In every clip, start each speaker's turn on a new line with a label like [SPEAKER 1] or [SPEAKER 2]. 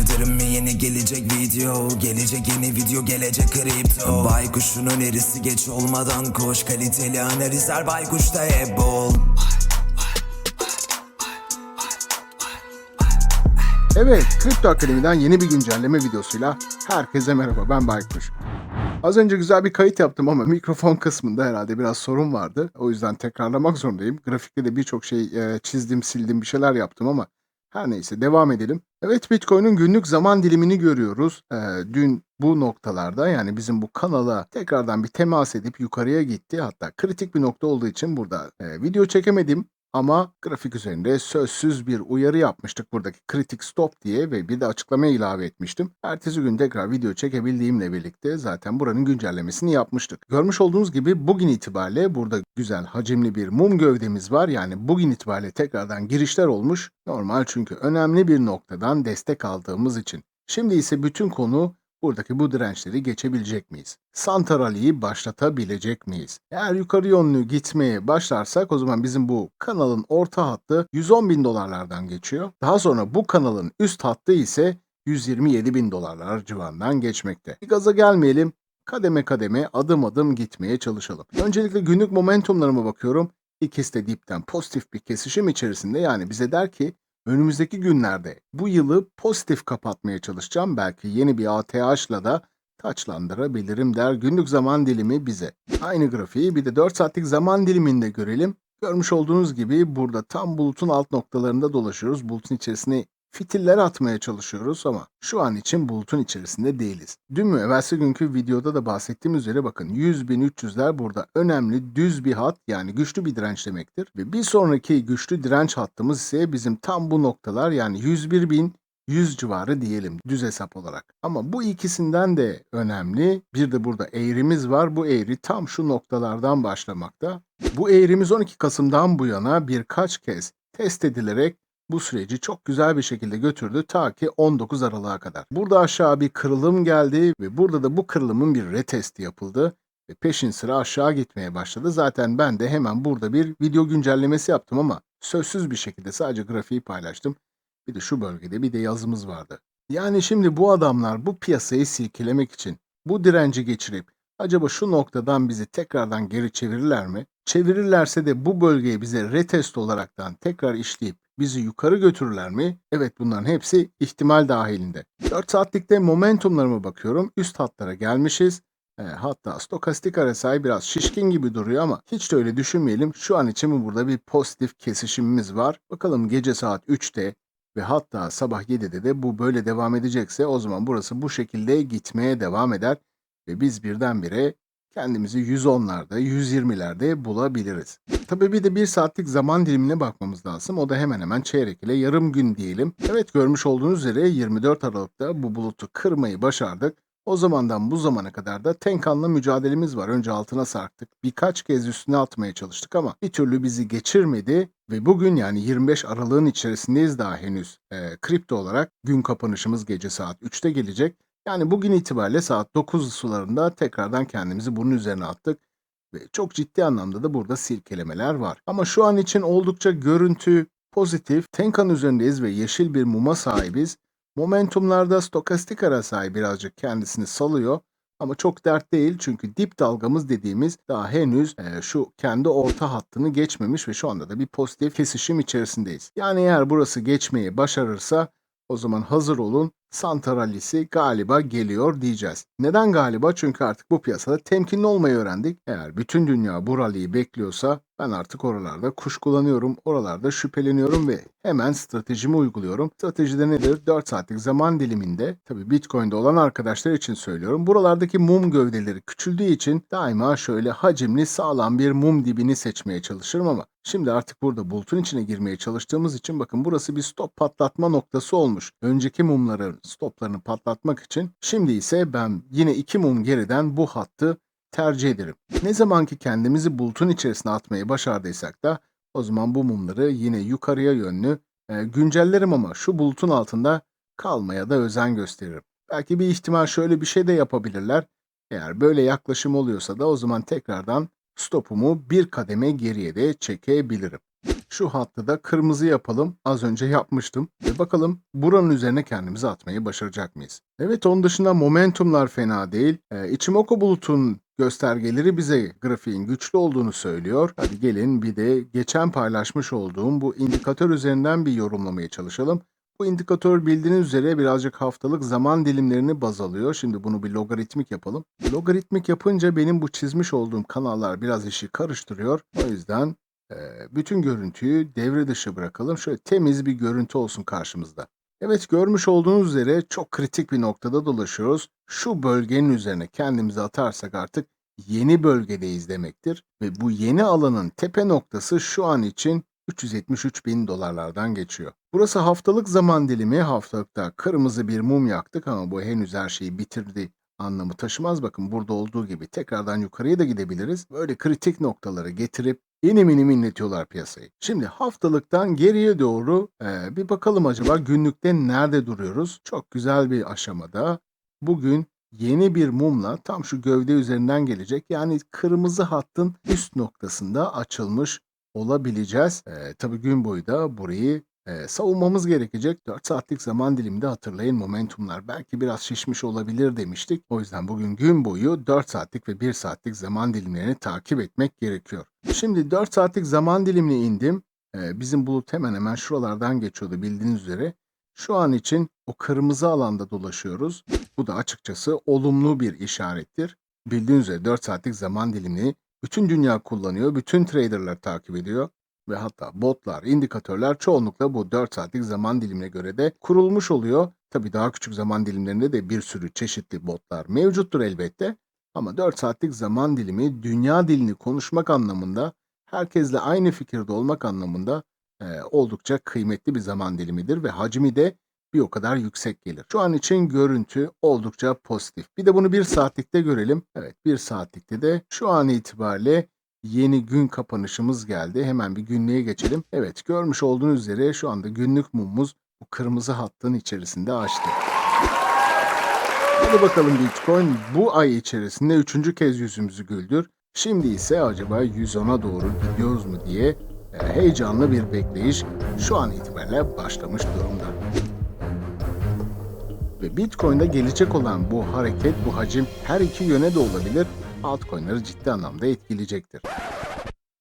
[SPEAKER 1] Bildirim mi yeni gelecek video Gelecek yeni video gelecek kripto Baykuşun önerisi geç olmadan koş Kaliteli analizler baykuşta hep bol
[SPEAKER 2] Evet, Kripto Akademi'den yeni bir güncelleme videosuyla herkese merhaba, ben Baykuş. Az önce güzel bir kayıt yaptım ama mikrofon kısmında herhalde biraz sorun vardı. O yüzden tekrarlamak zorundayım. Grafikte de birçok şey e, çizdim, sildim, bir şeyler yaptım ama her neyse devam edelim. Evet Bitcoin'in günlük zaman dilimini görüyoruz. E, dün bu noktalarda yani bizim bu kanala tekrardan bir temas edip yukarıya gitti. Hatta kritik bir nokta olduğu için burada e, video çekemedim. Ama grafik üzerinde sözsüz bir uyarı yapmıştık buradaki kritik stop diye ve bir de açıklama ilave etmiştim. Ertesi gün tekrar video çekebildiğimle birlikte zaten buranın güncellemesini yapmıştık. Görmüş olduğunuz gibi bugün itibariyle burada güzel hacimli bir mum gövdemiz var. Yani bugün itibariyle tekrardan girişler olmuş. Normal çünkü önemli bir noktadan destek aldığımız için. Şimdi ise bütün konu buradaki bu dirençleri geçebilecek miyiz? Santarali'yi başlatabilecek miyiz? Eğer yukarı yönlü gitmeye başlarsak o zaman bizim bu kanalın orta hattı 110 bin dolarlardan geçiyor. Daha sonra bu kanalın üst hattı ise 127 bin dolarlar civarından geçmekte. Bir gaza gelmeyelim. Kademe kademe adım adım gitmeye çalışalım. Öncelikle günlük momentumlarıma bakıyorum. İkisi de dipten pozitif bir kesişim içerisinde yani bize der ki önümüzdeki günlerde bu yılı pozitif kapatmaya çalışacağım. Belki yeni bir ATH'la da taçlandırabilirim der günlük zaman dilimi bize. Aynı grafiği bir de 4 saatlik zaman diliminde görelim. Görmüş olduğunuz gibi burada tam bulutun alt noktalarında dolaşıyoruz. Bulutun içerisine fitiller atmaya çalışıyoruz ama şu an için bulutun içerisinde değiliz. Dün mü evvelsi günkü videoda da bahsettiğim üzere bakın 100.300'ler burada önemli düz bir hat yani güçlü bir direnç demektir. Ve bir sonraki güçlü direnç hattımız ise bizim tam bu noktalar yani 101.000 100 civarı diyelim düz hesap olarak. Ama bu ikisinden de önemli. Bir de burada eğrimiz var. Bu eğri tam şu noktalardan başlamakta. Bu eğrimiz 12 Kasım'dan bu yana birkaç kez test edilerek bu süreci çok güzel bir şekilde götürdü ta ki 19 Aralık'a kadar. Burada aşağı bir kırılım geldi ve burada da bu kırılımın bir retesti yapıldı ve peşin sıra aşağı gitmeye başladı. Zaten ben de hemen burada bir video güncellemesi yaptım ama sözsüz bir şekilde sadece grafiği paylaştım. Bir de şu bölgede bir de yazımız vardı. Yani şimdi bu adamlar bu piyasayı silkelemek için bu direnci geçirip acaba şu noktadan bizi tekrardan geri çevirirler mi? Çevirirlerse de bu bölgeyi bize retest olaraktan tekrar işleyip bizi yukarı götürürler mi? Evet bunların hepsi ihtimal dahilinde. 4 saatlikte momentumlarıma bakıyorum. Üst hatlara gelmişiz. E, hatta stokastik RSI biraz şişkin gibi duruyor ama hiç de öyle düşünmeyelim. Şu an için burada bir pozitif kesişimimiz var. Bakalım gece saat 3'te ve hatta sabah 7'de de bu böyle devam edecekse o zaman burası bu şekilde gitmeye devam eder ve biz birdenbire kendimizi 110'larda, 120'lerde bulabiliriz. Tabii bir de bir saatlik zaman dilimine bakmamız lazım. O da hemen hemen çeyrek ile yarım gün diyelim. Evet görmüş olduğunuz üzere 24 Aralık'ta bu bulutu kırmayı başardık. O zamandan bu zamana kadar da Tenkan'la mücadelemiz var. Önce altına sarktık. Birkaç kez üstüne atmaya çalıştık ama bir türlü bizi geçirmedi. Ve bugün yani 25 Aralık'ın içerisindeyiz daha henüz. E, kripto olarak gün kapanışımız gece saat 3'te gelecek. Yani bugün itibariyle saat 9 sularında tekrardan kendimizi bunun üzerine attık. Ve çok ciddi anlamda da burada silkelemeler var. Ama şu an için oldukça görüntü pozitif. Tenkan üzerindeyiz ve yeşil bir muma sahibiz. Momentumlarda stokastik RSI birazcık kendisini salıyor. Ama çok dert değil çünkü dip dalgamız dediğimiz daha henüz e, şu kendi orta hattını geçmemiş ve şu anda da bir pozitif kesişim içerisindeyiz. Yani eğer burası geçmeyi başarırsa o zaman hazır olun Santa Rally'si galiba geliyor diyeceğiz. Neden galiba? Çünkü artık bu piyasada temkinli olmayı öğrendik. Eğer bütün dünya bu rally'yi bekliyorsa ben artık oralarda kuş kullanıyorum, oralarda şüpheleniyorum ve hemen stratejimi uyguluyorum. Stratejide nedir? 4 saatlik zaman diliminde, tabii Bitcoin'de olan arkadaşlar için söylüyorum. Buralardaki mum gövdeleri küçüldüğü için daima şöyle hacimli sağlam bir mum dibini seçmeye çalışırım ama Şimdi artık burada bulutun içine girmeye çalıştığımız için bakın burası bir stop patlatma noktası olmuş. Önceki mumların stoplarını patlatmak için şimdi ise ben yine iki mum geriden bu hattı tercih ederim. Ne zaman ki kendimizi bulutun içerisine atmayı başardıysak da o zaman bu mumları yine yukarıya yönlü e, güncellerim ama şu bulutun altında kalmaya da özen gösteririm. Belki bir ihtimal şöyle bir şey de yapabilirler. Eğer böyle yaklaşım oluyorsa da o zaman tekrardan stopumu bir kademe geriye de çekebilirim. Şu hattı da kırmızı yapalım. Az önce yapmıştım. Ve bakalım buranın üzerine kendimizi atmayı başaracak mıyız? Evet onun dışında momentumlar fena değil. Ee, Ichimoku bulutun göstergeleri bize grafiğin güçlü olduğunu söylüyor. Hadi gelin bir de geçen paylaşmış olduğum bu indikatör üzerinden bir yorumlamaya çalışalım. Bu indikatör bildiğiniz üzere birazcık haftalık zaman dilimlerini baz alıyor. Şimdi bunu bir logaritmik yapalım. Logaritmik yapınca benim bu çizmiş olduğum kanallar biraz işi karıştırıyor. O yüzden bütün görüntüyü devre dışı bırakalım. Şöyle temiz bir görüntü olsun karşımızda. Evet görmüş olduğunuz üzere çok kritik bir noktada dolaşıyoruz. Şu bölgenin üzerine kendimizi atarsak artık yeni bölgedeyiz demektir. Ve bu yeni alanın tepe noktası şu an için 373 bin dolarlardan geçiyor. Burası haftalık zaman dilimi. Haftalıkta kırmızı bir mum yaktık ama bu henüz her şeyi bitirdi anlamı taşımaz. Bakın burada olduğu gibi tekrardan yukarıya da gidebiliriz. Böyle kritik noktaları getirip inim inim inletiyorlar piyasayı. Şimdi haftalıktan geriye doğru e, bir bakalım acaba günlükte nerede duruyoruz? Çok güzel bir aşamada. Bugün yeni bir mumla tam şu gövde üzerinden gelecek. Yani kırmızı hattın üst noktasında açılmış olabileceğiz. E, tabii gün boyu da burayı e, savunmamız gerekecek. 4 saatlik zaman diliminde hatırlayın momentumlar belki biraz şişmiş olabilir demiştik. O yüzden bugün gün boyu 4 saatlik ve 1 saatlik zaman dilimlerini takip etmek gerekiyor. Şimdi 4 saatlik zaman dilimine indim. E, bizim bulut hemen hemen şuralardan geçiyordu bildiğiniz üzere. Şu an için o kırmızı alanda dolaşıyoruz. Bu da açıkçası olumlu bir işarettir. Bildiğiniz üzere 4 saatlik zaman dilimini bütün dünya kullanıyor, bütün traderlar takip ediyor ve hatta botlar, indikatörler çoğunlukla bu 4 saatlik zaman dilimine göre de kurulmuş oluyor. Tabii daha küçük zaman dilimlerinde de bir sürü çeşitli botlar mevcuttur elbette. Ama 4 saatlik zaman dilimi dünya dilini konuşmak anlamında, herkesle aynı fikirde olmak anlamında e, oldukça kıymetli bir zaman dilimidir ve hacmi de bir o kadar yüksek gelir. Şu an için görüntü oldukça pozitif. Bir de bunu bir saatlikte görelim. Evet bir saatlikte de şu an itibariyle yeni gün kapanışımız geldi. Hemen bir günlüğe geçelim. Evet görmüş olduğunuz üzere şu anda günlük mumumuz bu kırmızı hattın içerisinde açtı. Hadi bakalım Bitcoin bu ay içerisinde üçüncü kez yüzümüzü güldür. Şimdi ise acaba 110'a doğru gidiyoruz mu diye e, heyecanlı bir bekleyiş şu an itibariyle başlamış durumda. Ve Bitcoin'de gelecek olan bu hareket, bu hacim her iki yöne de olabilir. Altcoin'leri ciddi anlamda etkileyecektir.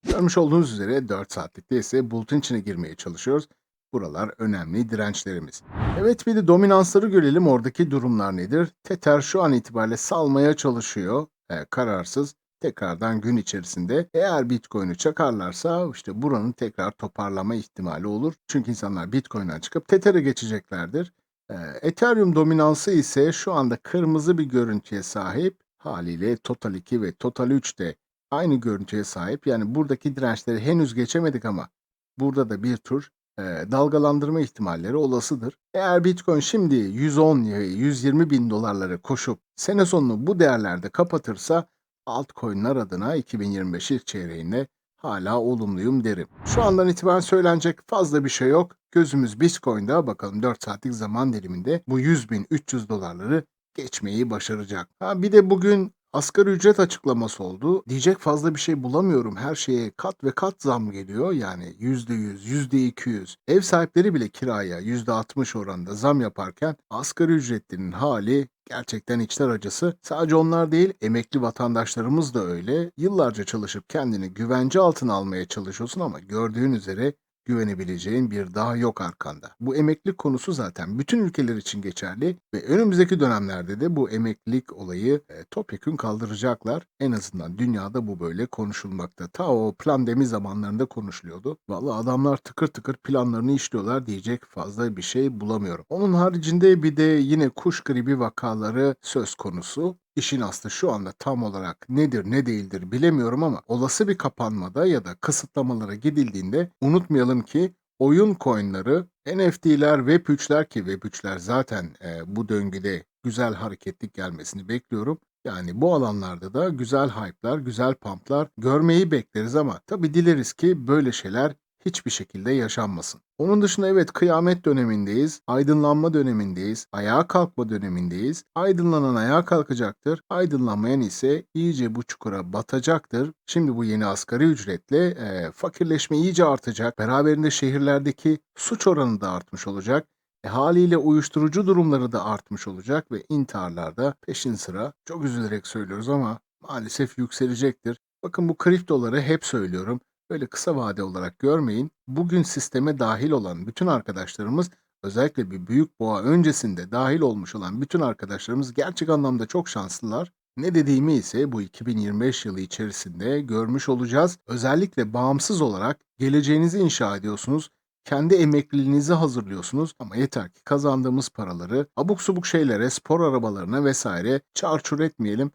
[SPEAKER 2] Görmüş olduğunuz üzere 4 saatlikte ise bulutun içine girmeye çalışıyoruz. Buralar önemli dirençlerimiz. Evet bir de dominansları görelim. Oradaki durumlar nedir? Tether şu an itibariyle salmaya çalışıyor. E, kararsız. Tekrardan gün içerisinde eğer Bitcoin'i çakarlarsa işte buranın tekrar toparlama ihtimali olur. Çünkü insanlar Bitcoin'den çıkıp Tether'e geçeceklerdir. Ee, Ethereum dominansı ise şu anda kırmızı bir görüntüye sahip. Haliyle Total 2 ve Total 3 de aynı görüntüye sahip. Yani buradaki dirençleri henüz geçemedik ama burada da bir tür e, dalgalandırma ihtimalleri olasıdır. Eğer Bitcoin şimdi 110 ya 120 bin dolarlara koşup sene sonunu bu değerlerde kapatırsa altcoin'ler adına 2025 ilk çeyreğinde hala olumluyum derim. Şu andan itibaren söylenecek fazla bir şey yok. Gözümüz Bitcoin'da bakalım 4 saatlik zaman diliminde bu 100 bin 300 dolarları geçmeyi başaracak. Ha bir de bugün asgari ücret açıklaması oldu. Diyecek fazla bir şey bulamıyorum. Her şeye kat ve kat zam geliyor. Yani %100, %200. Ev sahipleri bile kiraya %60 oranında zam yaparken asgari ücretlinin hali gerçekten içler acısı. Sadece onlar değil, emekli vatandaşlarımız da öyle. Yıllarca çalışıp kendini güvence altına almaya çalışıyorsun ama gördüğün üzere güvenebileceğin bir daha yok arkanda. Bu emeklilik konusu zaten bütün ülkeler için geçerli ve önümüzdeki dönemlerde de bu emeklilik olayı e, topyekün kaldıracaklar. En azından dünyada bu böyle konuşulmakta. Ta o pandemi zamanlarında konuşuluyordu. Vallahi adamlar tıkır tıkır planlarını işliyorlar diyecek fazla bir şey bulamıyorum. Onun haricinde bir de yine kuş gribi vakaları söz konusu. İşin aslı şu anda tam olarak nedir ne değildir bilemiyorum ama olası bir kapanmada ya da kısıtlamalara gidildiğinde unutmayalım ki oyun coinları, NFT'ler, Web3'ler ki Web3'ler zaten e, bu döngüde güzel hareketlik gelmesini bekliyorum. Yani bu alanlarda da güzel hype'lar, güzel pump'lar görmeyi bekleriz ama tabii dileriz ki böyle şeyler hiçbir şekilde yaşanmasın. Onun dışında evet kıyamet dönemindeyiz, aydınlanma dönemindeyiz, ayağa kalkma dönemindeyiz. Aydınlanan ayağa kalkacaktır, aydınlanmayan ise iyice bu çukura batacaktır. Şimdi bu yeni asgari ücretle e, fakirleşme iyice artacak. Beraberinde şehirlerdeki suç oranı da artmış olacak. E, haliyle uyuşturucu durumları da artmış olacak ve intiharlar da peşin sıra çok üzülerek söylüyoruz ama maalesef yükselecektir. Bakın bu kriptoları hep söylüyorum. Böyle kısa vade olarak görmeyin. Bugün sisteme dahil olan bütün arkadaşlarımız özellikle bir büyük boğa öncesinde dahil olmuş olan bütün arkadaşlarımız gerçek anlamda çok şanslılar. Ne dediğimi ise bu 2025 yılı içerisinde görmüş olacağız. Özellikle bağımsız olarak geleceğinizi inşa ediyorsunuz. Kendi emekliliğinizi hazırlıyorsunuz ama yeter ki kazandığımız paraları abuk subuk şeylere, spor arabalarına vesaire çarçur etmeyelim.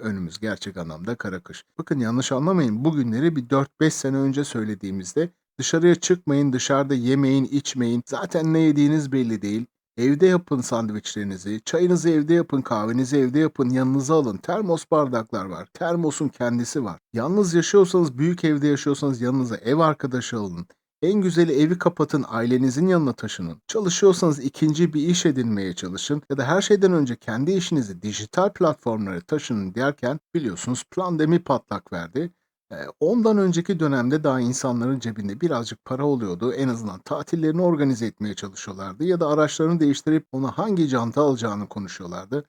[SPEAKER 2] Önümüz gerçek anlamda kara kış. Bakın yanlış anlamayın bu günleri bir 4-5 sene önce söylediğimizde dışarıya çıkmayın, dışarıda yemeyin, içmeyin. Zaten ne yediğiniz belli değil. Evde yapın sandviçlerinizi, çayınızı evde yapın, kahvenizi evde yapın, yanınıza alın. Termos bardaklar var, termosun kendisi var. Yalnız yaşıyorsanız, büyük evde yaşıyorsanız yanınıza ev arkadaşı alın. En güzeli evi kapatın, ailenizin yanına taşının. Çalışıyorsanız ikinci bir iş edinmeye çalışın ya da her şeyden önce kendi işinizi dijital platformlara taşının derken biliyorsunuz pandemi patlak verdi. Ee, Ondan önceki dönemde daha insanların cebinde birazcık para oluyordu. En azından tatillerini organize etmeye çalışıyorlardı ya da araçlarını değiştirip ona hangi canta alacağını konuşuyorlardı.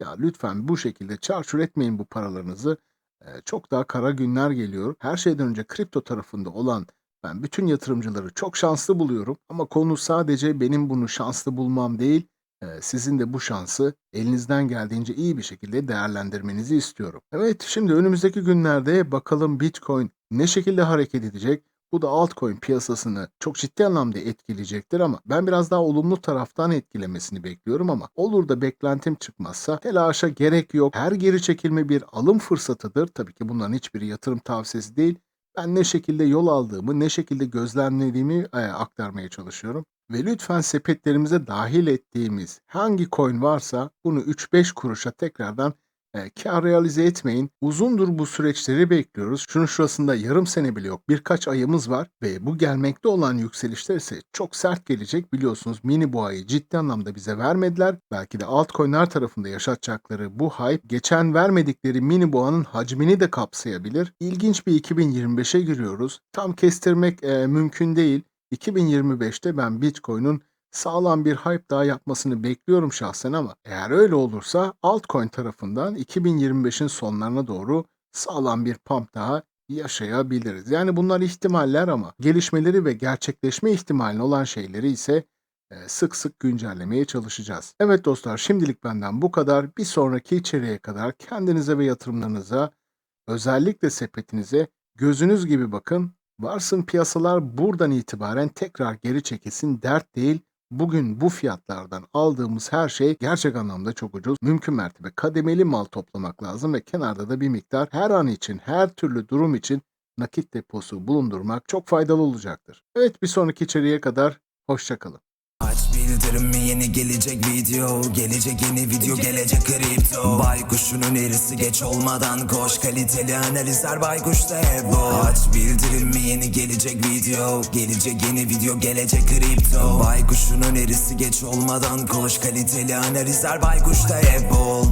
[SPEAKER 2] Ya lütfen bu şekilde çarçur etmeyin bu paralarınızı. Ee, Çok daha kara günler geliyor. Her şeyden önce kripto tarafında olan ben bütün yatırımcıları çok şanslı buluyorum ama konu sadece benim bunu şanslı bulmam değil, e, sizin de bu şansı elinizden geldiğince iyi bir şekilde değerlendirmenizi istiyorum. Evet, şimdi önümüzdeki günlerde bakalım Bitcoin ne şekilde hareket edecek? Bu da altcoin piyasasını çok ciddi anlamda etkileyecektir ama ben biraz daha olumlu taraftan etkilemesini bekliyorum ama olur da beklentim çıkmazsa telaşa gerek yok. Her geri çekilme bir alım fırsatıdır. Tabii ki bunların hiçbiri yatırım tavsiyesi değil. Ben ne şekilde yol aldığımı, ne şekilde gözlemlediğimi e, aktarmaya çalışıyorum. Ve lütfen sepetlerimize dahil ettiğimiz hangi coin varsa bunu 3-5 kuruşa tekrardan e, kar realize etmeyin. Uzundur bu süreçleri bekliyoruz. Şunun şurasında yarım sene bile yok. Birkaç ayımız var ve bu gelmekte olan yükselişler ise çok sert gelecek. Biliyorsunuz mini boğayı ciddi anlamda bize vermediler. Belki de altcoin'ler tarafında yaşatacakları bu hype geçen vermedikleri mini boğanın hacmini de kapsayabilir. İlginç bir 2025'e giriyoruz. Tam kestirmek e, mümkün değil. 2025'te ben Bitcoin'in sağlam bir hype daha yapmasını bekliyorum şahsen ama eğer öyle olursa altcoin tarafından 2025'in sonlarına doğru sağlam bir pump daha yaşayabiliriz. Yani bunlar ihtimaller ama gelişmeleri ve gerçekleşme ihtimali olan şeyleri ise e, sık sık güncellemeye çalışacağız. Evet dostlar şimdilik benden bu kadar. Bir sonraki içeriğe kadar kendinize ve yatırımlarınıza özellikle sepetinize gözünüz gibi bakın. Varsın piyasalar buradan itibaren tekrar geri çekilsin dert değil. Bugün bu fiyatlardan aldığımız her şey gerçek anlamda çok ucuz. Mümkün mertebe kademeli mal toplamak lazım ve kenarda da bir miktar her an için, her türlü durum için nakit deposu bulundurmak çok faydalı olacaktır. Evet bir sonraki içeriğe kadar hoşçakalın.
[SPEAKER 1] Aç bildirimi yeni gelecek video? Gelecek yeni video gelecek kripto. Baykuşun önerisi geç olmadan koş. Kaliteli analizler baykuşta hep o Aç bildirimi yeni gelecek video? Gelecek yeni video gelecek kripto. Baykuşun önerisi geç olmadan koş. Kaliteli analizler baykuşta hep ol